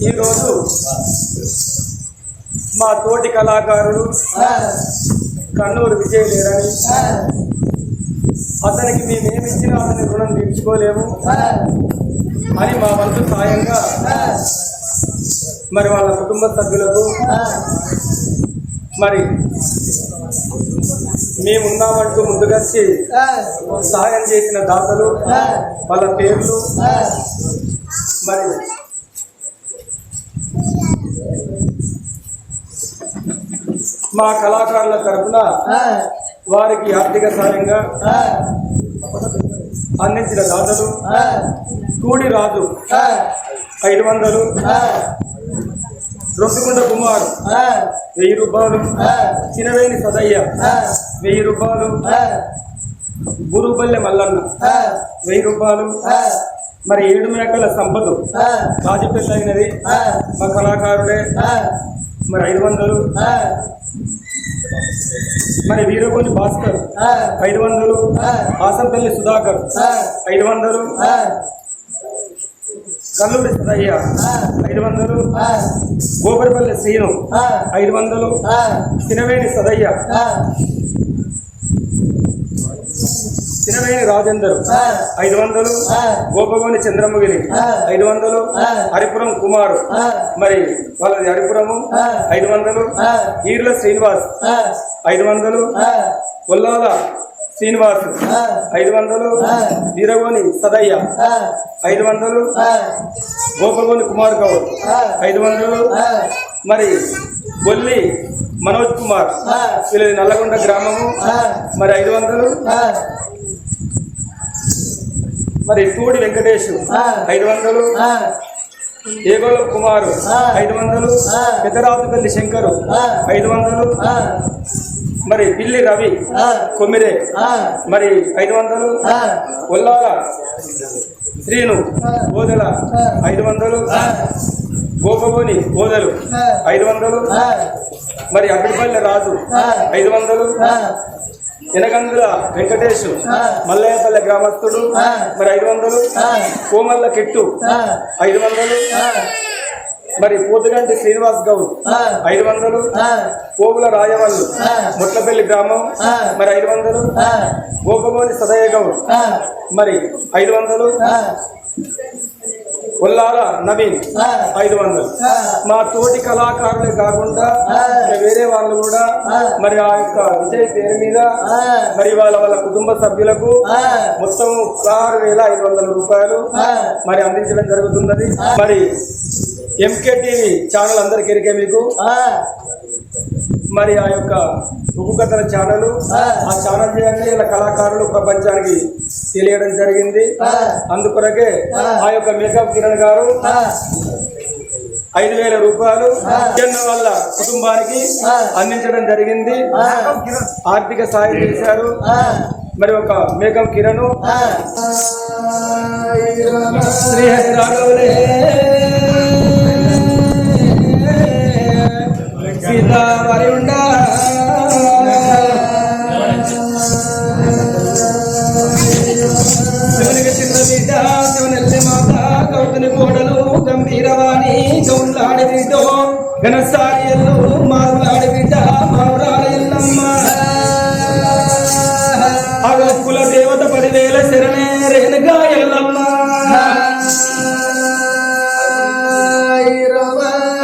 ఈరోజు మా తోటి కళాకారుడు కన్నూరు విజయ్ లేరని. అతనికి మేమేమిచ్చినా అతని రుణం తీర్చుకోలేము. అని మా వంతు సాయంగా మరి వాళ్ళ కుటుంబ సభ్యులకు మరి మేమున్నామంటూ ముందుకొచ్చి సహాయం చేసిన దాతలు వాళ్ళ పేర్లు మరి మా కళాకారుల తరఫున వారికి ఆర్థిక సాయంగా అందించిన దాతలు తూడి రాజు ఐదు వందలు రొట్టుకుంట కుమార్ వెయ్యి రూపాయలు చినవేని సదయ్య వెయ్యి రూపాయలు గురుపల్లె మల్లన్న వెయ్యి రూపాయలు మరి ఏడు మేకల సంపద కాజీపెట్టయినది మా కళాకారుడే. మరి ఐదు వందలు. మరి వీరగోని భాస్కర్. ఐదు వందలు. ఆసంపల్లి సుధాకర్. ఐదు వందలు. కల్లూరి సదయ్య ఐదు వందలు. గోపరపల్లి శ్రీను. ఐదు వందలు. తినవేణి సదయ్య తినవేణి రాజేందర్. ఐదు వందలు గోపగోని చంద్రమ్మగిరి ఐదు వందలు హరిపురం కుమారు. మరి వాళ్ళది హరిపురము. ఐదు వందలు ఈర్ల శ్రీనివాస్. ఐదు వందలు కొల్లాల శ్రీనివాస్. ఐదు వందలు వీరగోని సదయ్య. ఐదు వందలు గోపగోని కుమార్ గౌడ్. ఐదు వందలు మరి బొల్లి మనోజ్ కుమార్. వీళ్ళది నల్లగొండ గ్రామము. మరి ఐదు వందలు మరి తూడి వెంకటేష్ ఐదు వందలు. ఏగోల కుమారు ఐదు వందలు. పెద్దరాజుపల్లి శంకరు ఐదు వందలు. మరి పిల్లి రవి కొమ్మిరే మరి ఐదు వందలు. ఒల్లాల శ్రీను ఓదెల ఐదు వందలు. గోపగోని ఓదలు ఐదు వందలు. మరి అడ్డిపల్లి రాజు ఐదు వందలు. ఎనగందుల వెంకటేష్ మల్లయ్యపల్లె గ్రామస్తుడు మరి ఐదు వందలు కోమల్ల కిట్టు ఐదు వందలు మరి పూతగంటి శ్రీనివాస్ గౌడ్ ఐదు వందలు పోగుల రాయవల్లు ముట్లపల్లి గ్రామం మరి ఐదు వందలు గోపగోని సదయ్య గౌడ్ మరి ఐదు వందలు ఉల్లాల నవీన్? ఐదు వందలు. మా తోటి కళాకారులే కాకుండా వేరే వాళ్ళు కూడా మరి ఆ యొక్క విజయ్ పేరు మీద మరి వాళ్ళ వాళ్ళ కుటుంబ సభ్యులకు మొత్తం ఆరు వేల ఐదు వందల రూపాయలు మరి అందించడం జరుగుతున్నది. మరి ఎంకే టీవీ ఛానల్ అందరికి మీకు. మరి ఆ యొక్క ఉప్పు కథల ఛానల్ ఆ ఛానల్ చేయండి. ఇలా కళాకారులు ప్రపంచానికి తెలియడం జరిగింది. అందుకొరకే ఆ యొక్క మేకప్ కిరణ్ గారు ఐదు వేల రూపాయలు జన్న వాళ్ళ కుటుంబానికి అందించడం జరిగింది. ఆర్థిక సాయం చేశారు. మరి ఒక మేకం కిరణ్. శ్రీహరి రాఘవలే సీతా వరి ఉండా ఘనసారి ఎల్లు మారులాడి బిడ్డ మారురాల ఎల్లమ్మ అగో కుల దేవత పదివేల శరణే రేణుగా ఎల్లమ్మ.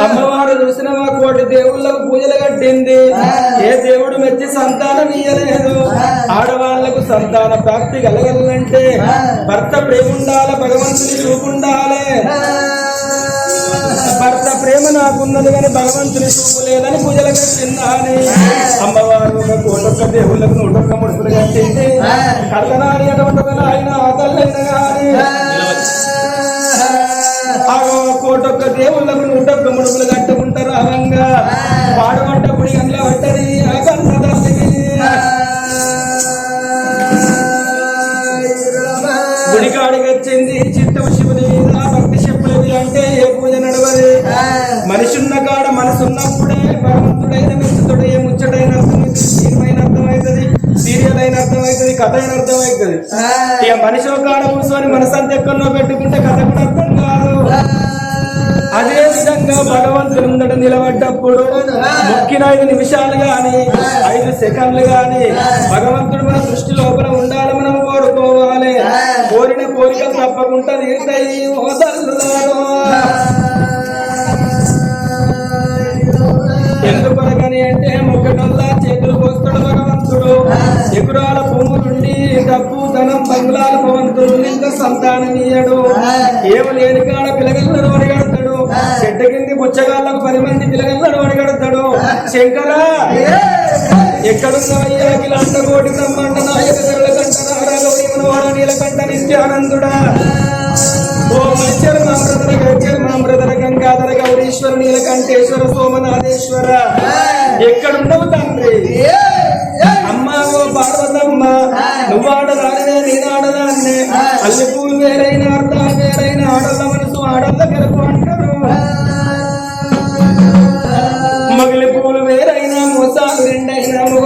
అమ్మవారు చూసిన మా కోటి దేవుళ్ళకు పూజలు కట్టింది. ఏ దేవుడు మెచ్చి సంతానం ఇయ్యలేదు. ఆడవాళ్ళకు సంతాన ప్రాప్తి కలగాలంటే భర్త ప్రేమ ఉండాలి భగవంతుని చూపుండాలి. నాకున్నది కానీ భగవంతుని చూపు లేదని పూజలు కట్టిందని అమ్మవారు ఒక కోటొక్క దేవుళ్ళకు నూటొక్క ముడుపులు కట్టింది కళ్ళనాడి అటువంటి ఒక నాయన ఆతల్లైన కానీ కోటొక్క దేవుళ్ళకు నూటొక్క ముడుపులు కట్టుకుంటారు అవంగా వాడమంట గుడి గంటల పట్టది ఆ తల్లికి గుడికాడికి వచ్చింది చిత్తం శివుని భక్తి చెప్పులది అంటే మనిషి ఉన్న కాడ మనసు ఉన్నప్పుడే భగవంతుడైన మెచ్చుతుడు ఏ ముచ్చటైన అర్థమైంది అర్థమవుతుంది? సీరియల్ అయిన అర్థమవుతుంది? కథ అయిన అర్థమవుతుంది ఇక మనిషి ఒక కాడ కూర్చొని మనసు అంత ఎక్కడో పెట్టుకుంటే కథ కూడా అర్థం కాదు. అదే మొక్కేటప్పుడు మొక్కిన ఐదు నిమిషాలు గాని ఐదు సెకండ్లు గాని భగవంతుడు మన దృష్టి లోపల ఉండాలి మనం కోరుకోవాలి. కోరిన కోరికలు తప్పకుండా తీరుతాయి భగవంతుడు ఎకురాల భూములుండి డబ్బు ధనం బంగ్లాల భవంతుడు. ఇంకా సంతానం ఇయ్యడు ఏమ లేని కాడ పిలగలను అడిగడతాడు చెట్టు కింది బుచ్చగాళ్ళకు పది మంది పిలగలను అడిగడతాడు శంకర! ఎక్కడున్నవయ్యా? అఖిలాండ కోటి బ్రహ్మాండ నాయక గరుల కంట నారాగౌరీ వాడ నీలకంఠ నిత్యానందుడా. ఓ మచ్చర్ మామృతర గచ్చర్ మామృతర గంగాధర గౌరీశ్వర నీలకంఠేశ్వర సోమనాథేశ్వర. ఎక్కడున్నావు తండ్రి?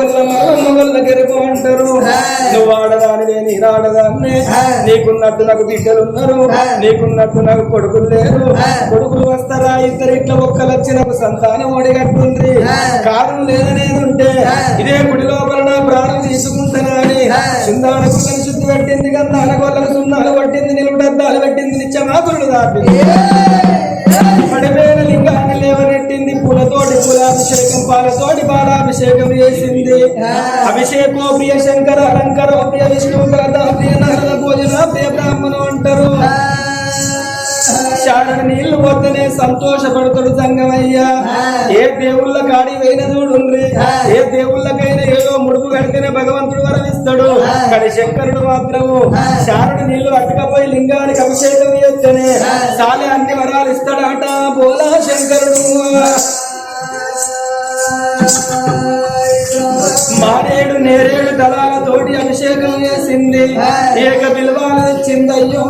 మొగల్ల మగ మొగల్ల గెలుపు అంటారు నువ్వు ఆడదానివే నేనాడదాన్నే నీకున్నట్టు నాకు బిడ్డలున్నారు. నీకున్నట్టు నాకు కొడుకులు లేరు. కొడుకులు వస్తారా? ఇద్దరు ఇట్లా ఒక్కలొచ్చి నాకు సంతానం ఒడిగట్టుంది కారణం లేదనేది ఉంటే ఇదే గుడి లోపల నా ప్రాణం తీసుకుంటానా అని సుందాన గుళ్ళని శుద్ధి పెట్టింది గంధాన గొల్లను సున్నాలు పట్టింది నిలువుడద్దాలు పెట్టింది నిత్యమాకులు దాపింది పూలాభిషేకం పాలతోటి పాలాభిషేకం చేసింది. అభిషేకో ప్రియ శంకర అలంకరో ప్రియ విష్ణు కథ ప్రియ నరద భోజన ప్రియ బ్రాహ్మణు అంటారు. చాడని నీళ్ళు పోతేనే సంతోషపడతాడు సంగమయ్యా. ఏ దేవుళ్ళ కాడి వేయిన చూడుండ్రి. ఏ దేవుళ్ళకైనా ఏదో ముడుపు కడితేనే భగవంతుడు వరమిస్తాడు. కానీ శంకరుడు మాత్రము చారుడు నీళ్ళు అట్టకపోయి లింగానికి అభిషేకం చేస్తేనే చాలే అన్ని వరాలు ఇస్తాడట బోలా శంకరుడు. మారేడు నేరేడు దళాలతోటి అభిషేకం చేసింది. ఏక బిల్వాలు అయ్యో.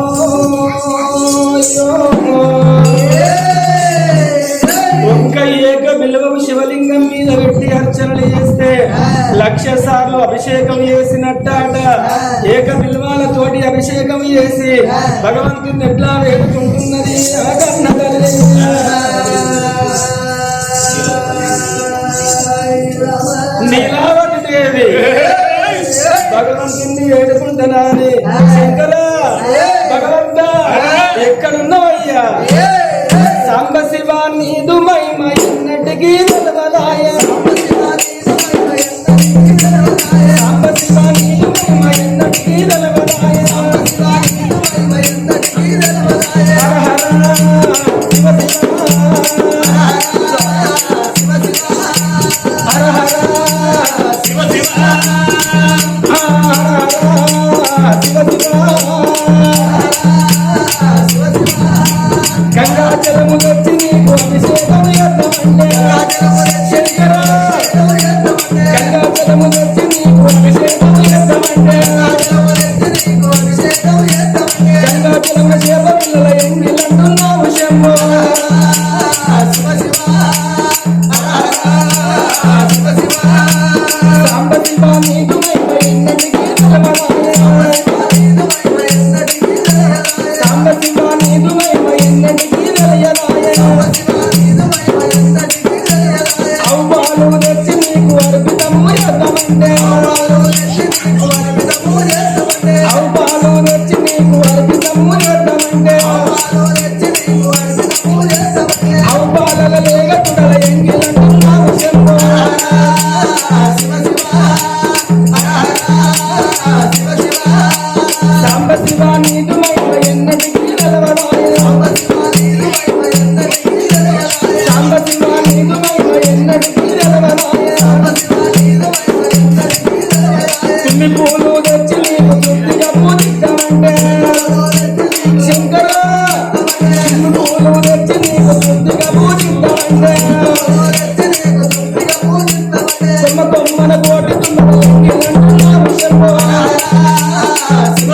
ఒక్క ఏక బిల్వము శివలింగం మీద పెట్టి అర్చనలు చేస్తే లక్ష సార్లు అభిషేకం చేసినట్టాట. ఏక బిల్వాలతోటి అభిషేకం చేసి భగవంతుని ఎట్లా వేడుకుంటున్నది. తల్లి వేడుకుంటున్నాని శంకర భగవంత ఎక్కడున్నావయ్యా? సాంబ శివ నీదు మహిమ ఎన్నటికీ తెలవదాయ సాంబ శివ నీదు మహిమ ఎన్నటికీ Thank you. casa.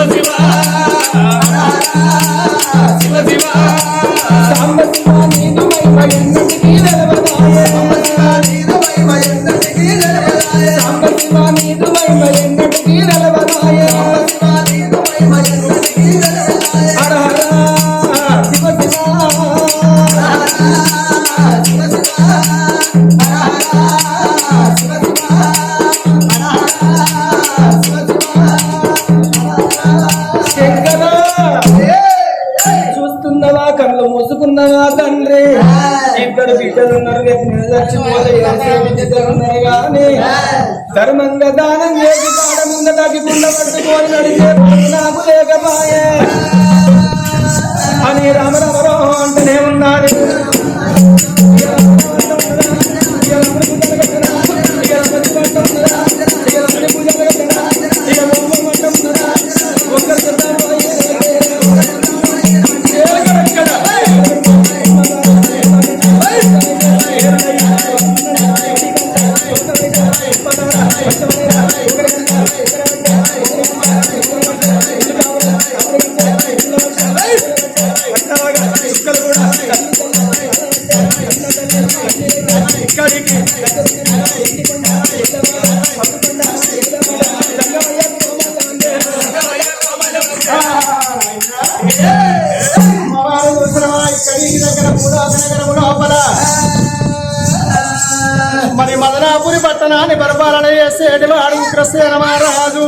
పట్టణాన్ని పరిపాలన చేసేటి వాడు ఉగ్రసేన మహారాజు.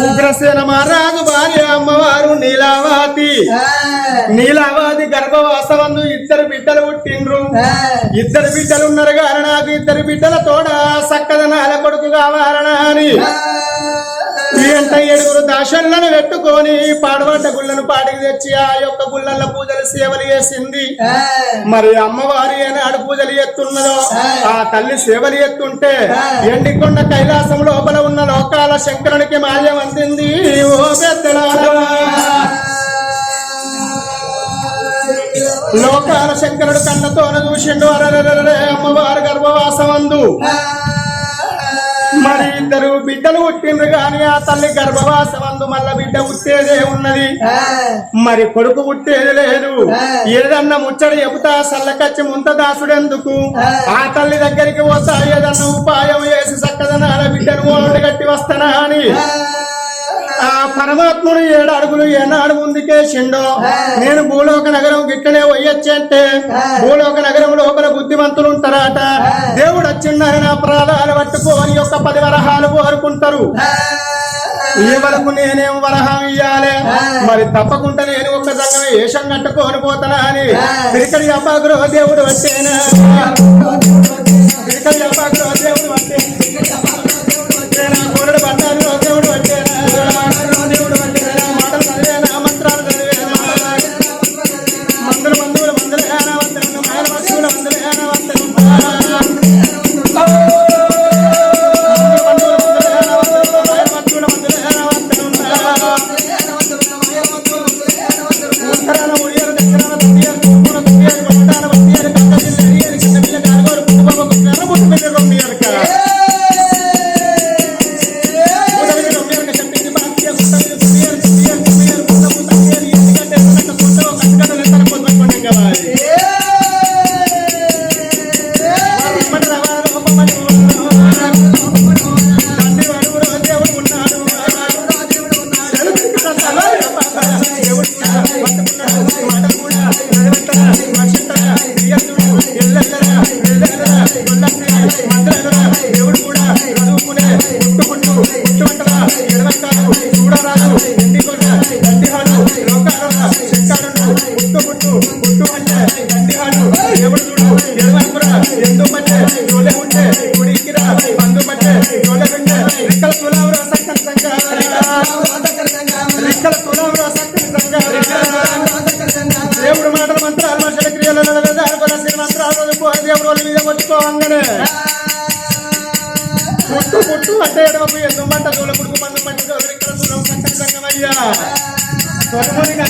ఉగ్రసేన మహారాజు భార్య అమ్మవారు నీలావతి. నీలావతి గర్భవాసవందు ఇద్దరు బిడ్డలు పుట్టిండ్రు. ఇద్దరు బిడ్డలు ఉన్నారు కానీ నాకు ఇద్దరు బిడ్డల తోడ సక్కదనాల కొడుకు కావాలనా అని ఎంత ఏడుగురు దాసన్లను పెట్టుకొని పాడబడ్డ గుళ్ళను పాటికి తెచ్చి ఆ యొక్క గుళ్ళల్లో పూజలు సేవలు చేసింది. మరి అమ్మవారి ఏనాడు పూజలు ఎత్తున్నదో ఆ తల్లి సేవలు ఎత్తుంటే ఎండికొండ కైలాసం లోపల ఉన్న లోకాల శంకరునికి మాల్యం అందింది. ఓ పెద్దలారా. లోకాల శంకరుడు కన్నతోన చూసిండు. అరరరరే అమ్మవారు గర్భవాసమందు. మరి ఇద్దరు బిడ్డలు పుట్టిండ్రు గాని ఆ తల్లి గర్భవాసమందు మల్ల బిడ్డ పుట్టేదే ఉన్నది. మరి కొడుకు పుట్టేది లేదు. ఏదన్నా ముచ్చట చెబుతా సల్లకచ్చి ముంత దాసుడెందుకు? ఆ. తల్లి దగ్గరికి పోతా ఏదన్నా ఉపాయం వేసి చక్కదనాల బిడ్డను ఓడి కట్టి వస్తానా అని? ఆ పరమాత్ముడు ఏడు అడుగులు ఏనాడు ముందుకేసిండో నేను భూలోక నగరం గిట్టనే పోయొచ్చంటే భూలోక నగరం లోపల బుద్ధిమంతులు ఉంటారట దేవుడు వచ్చిండని నా ప్రాణాలు పట్టుకోని యొక్క పది వరహాలు కోరుకుంటారు. ఈ వరకు నేనేం వరహం ఇయ్యాలి? మరి తప్పకుండా నేను ఒక సంగం ఏషం కట్టుకొని పోతానా అని తిరికడి అపాగ్రహ దేవుడు వచ్చేనా తిరికడి అపాగ్రహ దేవుడు వచ్చే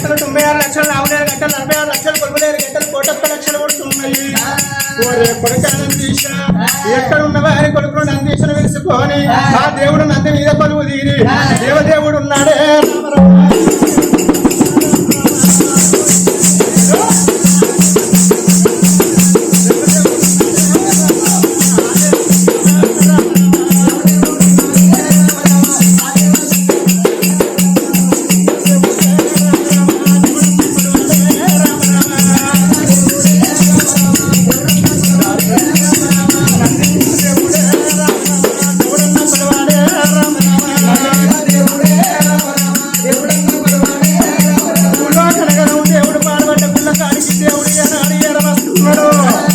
గంటలు తొంభై ఆరు లక్షలు నలభై ఆరు గంటలు నలభై ఆరు లక్షలు కొలుపులేరు గంటలు కోటొక్క లక్షలు కొడుతున్నాయి ఓరే కొడుకు నందీశ ఎక్కడ ఉన్న వారి కొడుకును నందీశ్వరం వెలుసుకొని ఆ దేవుడు నంది మీద కొలువు తీరి దేవదేవుడు ఉన్నాడే రామరామ. করো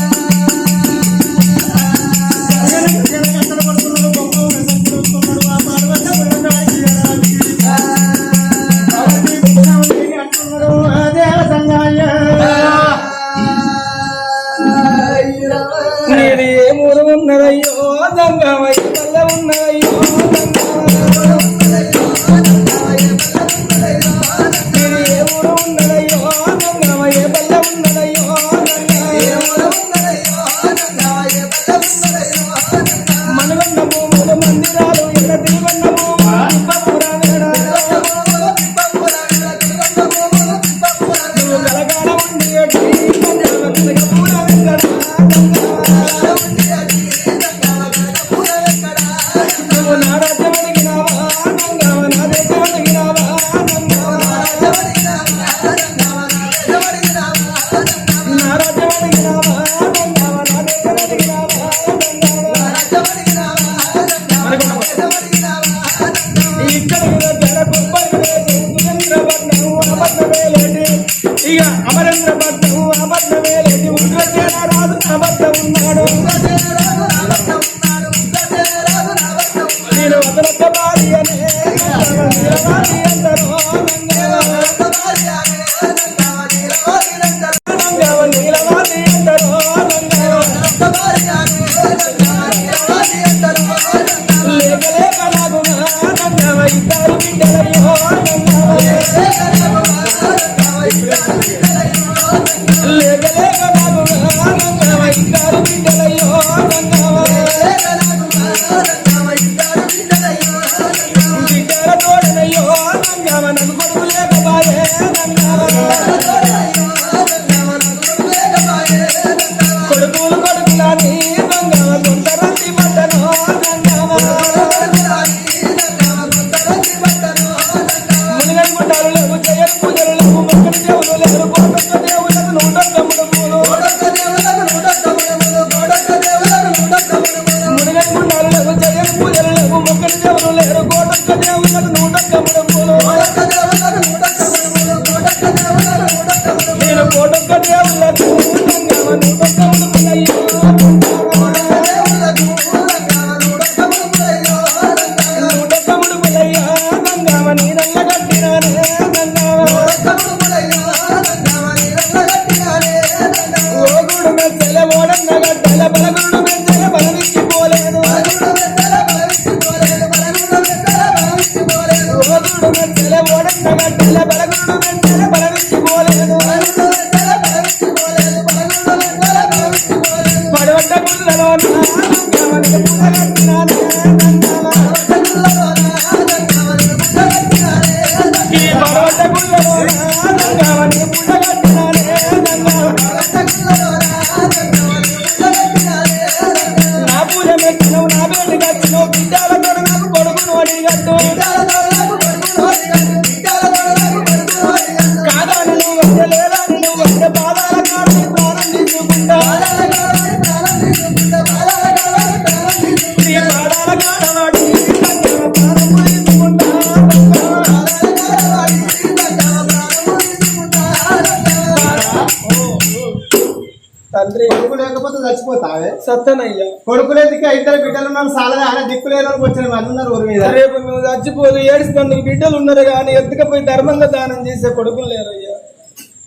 సత్తనయ్యా. కొడుకు లేదుకే ఇద్దరు బిడ్డలు ఉన్నారు సాలదే దిక్కు వాళ్ళకి వచ్చిన ఉన్నారు ఊరి మీద? రేపు నువ్వు చచ్చిపోదు ఏడుస్తున్నందుకు బిడ్డలు ఉన్నారు కానీ ఎత్తుకపోయి ధర్మంగా దానం చేసే కొడుకులు లేరయ్యా?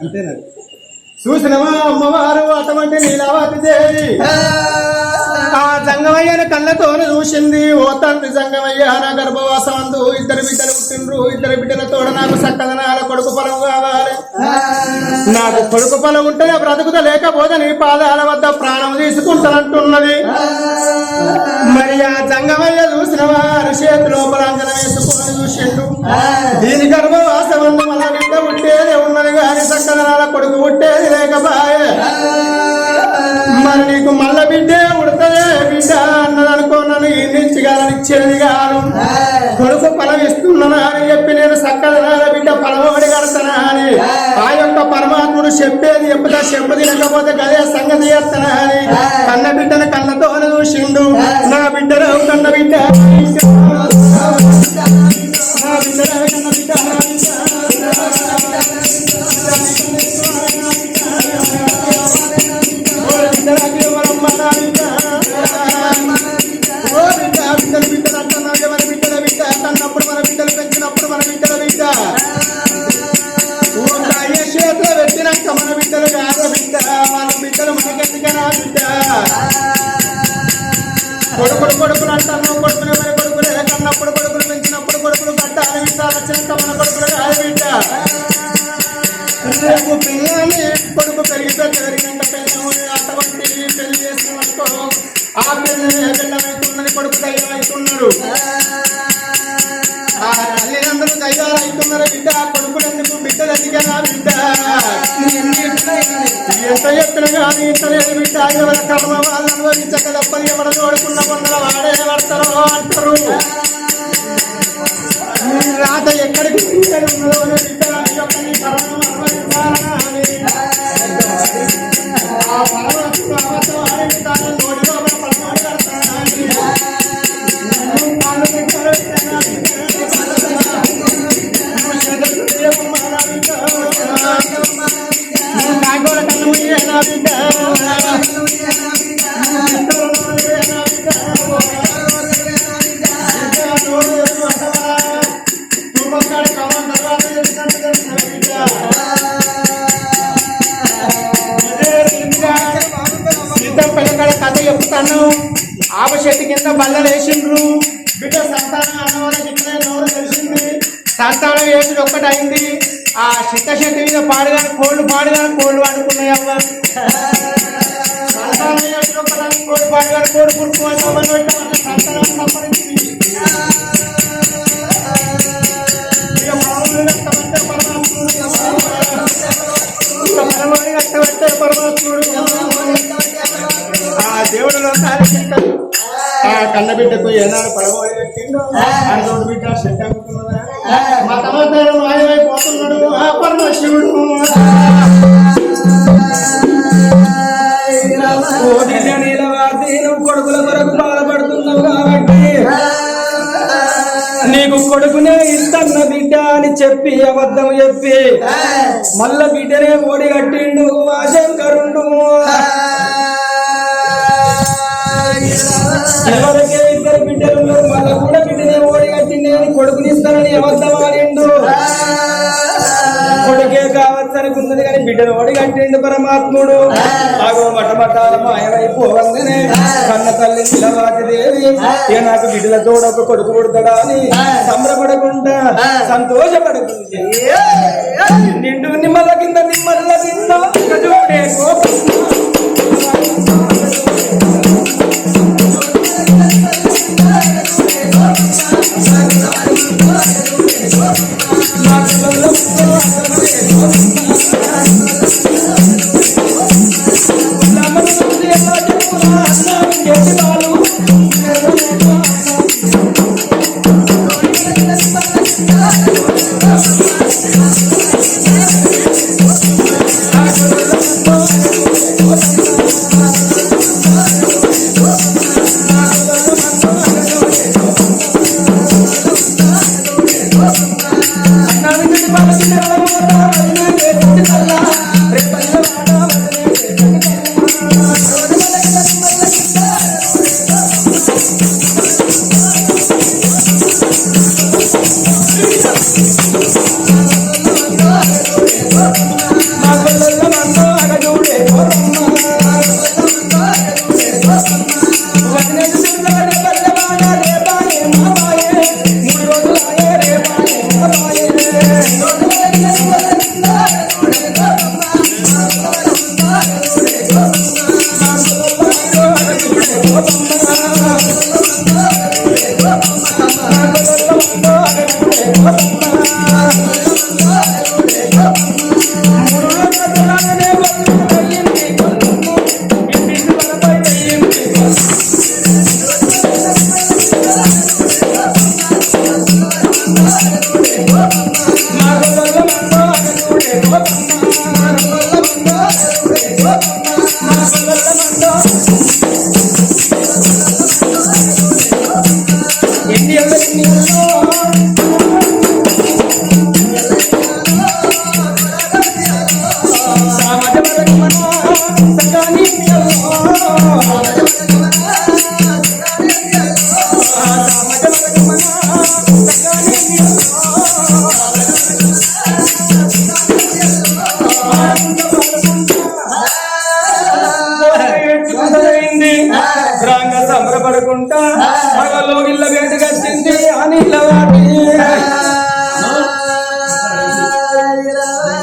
అంతేనండి. చూసినవా అమ్మవారు అటువంటి నీలావతి దేవి. ఆ జంగమయ్యని కళ్ళతోనే చూసింది. ఓ తండ్రి జంగమయ్య నా గర్భవాసం అందు ఇద్దరు బిడ్డలు పుట్టిండ్రు ఇద్దరు బిడ్డలతో నాకు సక్కదనాల కొడుకు పొలం కావాలి. నాకు కొడుకు పొలం ఉంటే బ్రతుకుత లేకపోతే నీ పాదాల వద్ద ప్రాణం తీసుకుంటానంటున్నది. మరి ఆ జంగమయ్య చూసిన వారు చేతి లోపల అంజనం వేసుకొని చూసిండు దీని గర్భవాసం అందు మన బిడ్డ పుట్టేది ఉన్నది కానీ సక్కదనాల కొడుకు పుట్టేది లేకపాయే. మరి నీకు మల్ల బిడ్డే ఉడతదే బిడ్డ అన్నది ఇచ్చేది కాదు కొడుకు ఫలం ఇస్తున్నానా అని చెప్పి నేను సక్కదనాల బిడ్డ ఫలమోడి కడతానా అని. ఆ యొక్క పరమాత్ముడు చెప్పేది చెప్పుతా చెప్పు తినకపోతే గదే సంగతి చేస్తానా అని. కన్న బిడ్డను కళ్ళతో చూసిండు. నా బిడ్డను కన్న బిడ్డ. తల్లిదండ్రులు దైవాలు అవుతున్నారు బిడ్డ కొడుకులు ఎందుకు బిడ్డలు ఎందుకనా బిడ్డ ఎంత చెప్పిన కానీ ఇంతలేదు బిడ్డ ఎవరి కర్మ వాళ్ళు అనుభవించక తప్పని ఎవరు చూడకుండా కొందరు వాడే పడతారో అంటారు రాత ఎక్కడికి ఉన్నదో బిడ్డ నీ యొక్క అనుభవించాలని ఆ పరమాత్మ చెట్టు కింద బల్లలు వేసిండ్రు బిడ్డ సంతానం అన్నవారికి సంతానం వేసుడు ఒక్కటి అయింది ఆ చిత్త చెట్టు మీద పాడుగాని కోళ్ళు పాడుగాని కోళ్ళు అనుకున్నాయి అవ్వ. సంతానం వేసుడు ఒక్కటి కోళ్ళు సంతానం సంపాదించింది. మామూలు పరమాత్ముడు. ఆ దేవుడు లోకాలకి ఆ కన్నబిడ్డకు ఏనాడు పడవడి పెట్టిండు బిడ్డ మాయమైపోతున్నాడు. ఆ పరమశివుడు. కొడుకుల కొరకు బాధపడుతున్నావు కాబట్టి నీకు కొడుకునే ఇస్తన్న బిడ్డ అని చెప్పి అబద్ధం చెప్పి మల్ల బిడ్డనే ఓడి కట్టిండు ఆ. ఎవరికే ఇద్దరు బిడ్డలు ఉన్నారు, మళ్ళా కూడా బిడ్డనే ఓడి కట్టిండు అని కొడుకునిస్తానని అబద్ధం ఆడిండు? కొడుకే కావచ్చు అనుకున్నది కానీ బిడ్డను ఓడి కట్టిండు పరమాత్ముడు. ఆగో మటమట మాయమైపోవంగానే కన్న తల్లి నిలవాటి దేవి. ఇక నాకు బిడ్డల తోడ ఒక కొడుకు పుడతాడా అని సంబరపడకుండా సంతోషపడుతుంది నిండు నిమ్మల కింద నిమ్మల కింద